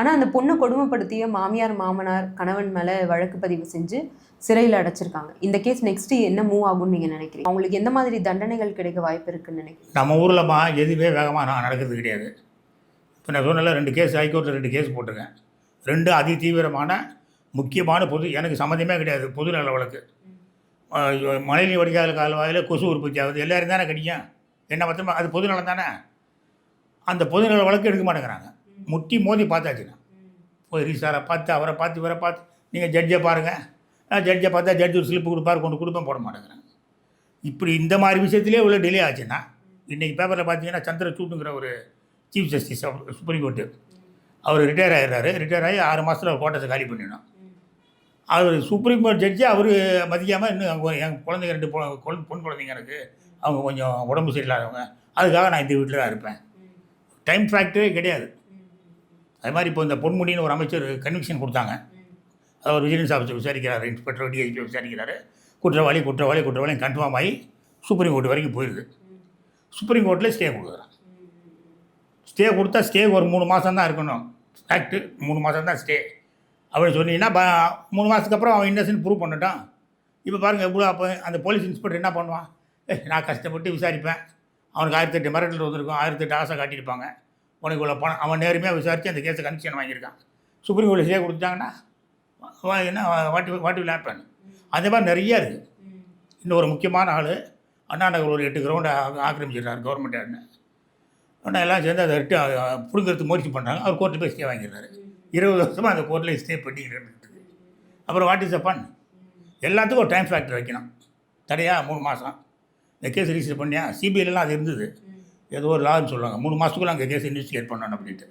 ஆனால் அந்த பொண்ணை கொடுமைப்படுத்திய மாமியார் மாமனார் கணவன் மேலே வழக்கு பதிவு செஞ்சு சிறையில் அடைச்சிருக்காங்க. இந்த கேஸ் நெக்ஸ்ட் என்ன மூவ் ஆகும்னு நீங்கள் நினைக்கிறீங்க? அவங்களுக்கு எந்த மாதிரி தண்டனைகள் கிடைக்க வாய்ப்பு இருக்குன்னு நினைக்கிறேன் நம்ம ஊரில்மா எதுவுமே வேகமாக நான் நடக்கிறது கிடையாது. இப்போ நான் சொன்னல ரெண்டு கேஸ் ஹைகோர்ட்டில் ரெண்டு கேஸ் போட்டிருக்கேன். ரெண்டு அதி தீவிரமான முக்கியமான பொது எனக்கு சம்மந்தமே கிடையாது பொது நல வழக்கு. மழையில் மழைநீர் வடிகால் கால்வாயில் கொசு உற்பத்தி ஆகுது எல்லோரும் தானே கடிக்கும்? என்ன மொத்தமாக அது பொது நலம் தானே அந்த பொது நல வழக்கு எடுக்க மாட்டேங்கிறாங்க. முட்டி மோதி பார்த்தாச்சுண்ணா போய் ரீசாரை பார்த்து அவரை பார்த்து இவரை பார்த்து நீங்கள் ஜட்ஜை பாருங்கள் ஜட்ஜை பார்த்தா ஜட்ஜ் ஒரு ஸ்லிப்பு கொடுப்பாரு கொண்டு கொடுப்பேன் போட மாட்டேங்கிறாங்க. இப்படி இந்த மாதிரி விஷயத்திலே இவ்வளோ டிலே ஆச்சுன்னா இன்றைக்கி பேப்பரில் பார்த்தீங்கன்னா சந்திரசூட்டுங்கிற ஒரு சீஃப் ஜஸ்டிஸ் சுப்ரீம் கோர்ட்டு அவர் ரிட்டையர் ஆகிடுறாரு ரிட்டையர் ஆகி ஆறு மாதத்தில் கோட்டத்தை காலி பண்ணிடணும். அவர் சுப்ரீம் கோர்ட் ஜட்ஜி அவர் மதிக்காமல் இன்னும் அவங்க என் குழந்தைங்க ரெண்டு பொண்ணு பொன் குழந்தைங்க இருக்குது அவங்க கொஞ்சம் உடம்பு சரியில்லாதவங்க. அதுக்காக நான் இந்த வீட்டில் தான் இருப்பேன். டைம் ஃபேக்டரே கிடையாது. அது மாதிரி இப்போ இந்த பொன்முடின்னு ஒரு அமைச்சர் கன்விக்ஷன் கொடுத்தாங்க. அவர் விஜிலன்ஸ் ஆஃபீஸர் விசாரிக்கிறார் இன்ஸ்பெக்டர் டிஐஜி விசாரிக்கிறாரு. குற்றவாளி குற்றவாளி குற்றவாளி கன்ஃபார்ம் ஆகி சுப்ரீம் கோர்ட் வரைக்கும் போயிடுது சுப்ரீம் கோர்ட்டில் ஸ்டே கொடுக்குறான் ஸ்டே கொடுத்தா ஸ்டே ஒரு மூணு மாதம் தான் இருக்கணும். ஆக்டு மூணு மாதம் தான் ஸ்டே அப்படின்னு சொன்னீங்கன்னா ப- மூணு மாதத்துக்கு அப்புறம் அவன் இன்னசென்ட் ப்ரூவ் பண்ணட்டான். இப்போ பாருங்கள் எவ்வளோ அப்போ அந்த போலீஸ் இன்ஸ்பெக்டர் என்ன பண்ணுவான்? நான் கஷ்டப்பட்டு விசாரிப்பேன். அவனுக்கு ஆயிரத்தெட்டு மிரட்டல் வந்திருக்கும். ஆயிரத்தெட்டு ஆசை காட்டியிருப்பாங்க. உனக்கு இவ்வளோ பணம். அவன் நேர்மையாக விசாரித்து அந்த கேஸை கன்விஷன் வாங்கியிருக்கான். சுப்ரீம் கோர்ட்டில் ஸ்டே கொடுத்தாங்கன்னா என்ன வாட்டி வாட்டி வில் ஹேப்பன் அந்த மாதிரி நிறைய இருக்குது இன்னும் ஒரு முக்கியமான ஆள் அண்ணா நகர் ஒரு எட்டு கிரவுண்டை ஆக்கிரமிச்சிடுறாரு கவர்மெண்ட் ஆடுன்னு ஆனால் எல்லாம் சேர்ந்து அதை எட்டு பிடுங்கிறது முயற்சி பண்ணுறாங்க அவர் கோர்ட்டு போய் ஸ்டே வாங்கிடுறாரு. இருபது வருஷமாக அந்த கோர்ட்டில் ஸ்டே பண்ணிக்கிறது அப்புறம் வாட் இஸ் அ ஃபன் எல்லாத்துக்கும் ஒரு டைம் ஃபேக்டர் வைக்கணும். தடையாக மூணு மாதம் இந்த கேஸ் ரிஜிஸ்டர் பண்ணியா? சிபிஐலாம் அது இருந்தது. ஏதோ ஒரு லான்னு சொல்லுவாங்க. மூணு மாதத்துக்குள்ள அங்கே கேஸ் இன்வெஸ்டிகேட் பண்ணணும் அப்படின்ட்டு.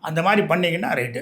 அந்த மாதிரி பண்ணிங்கன்னா ரைட்டு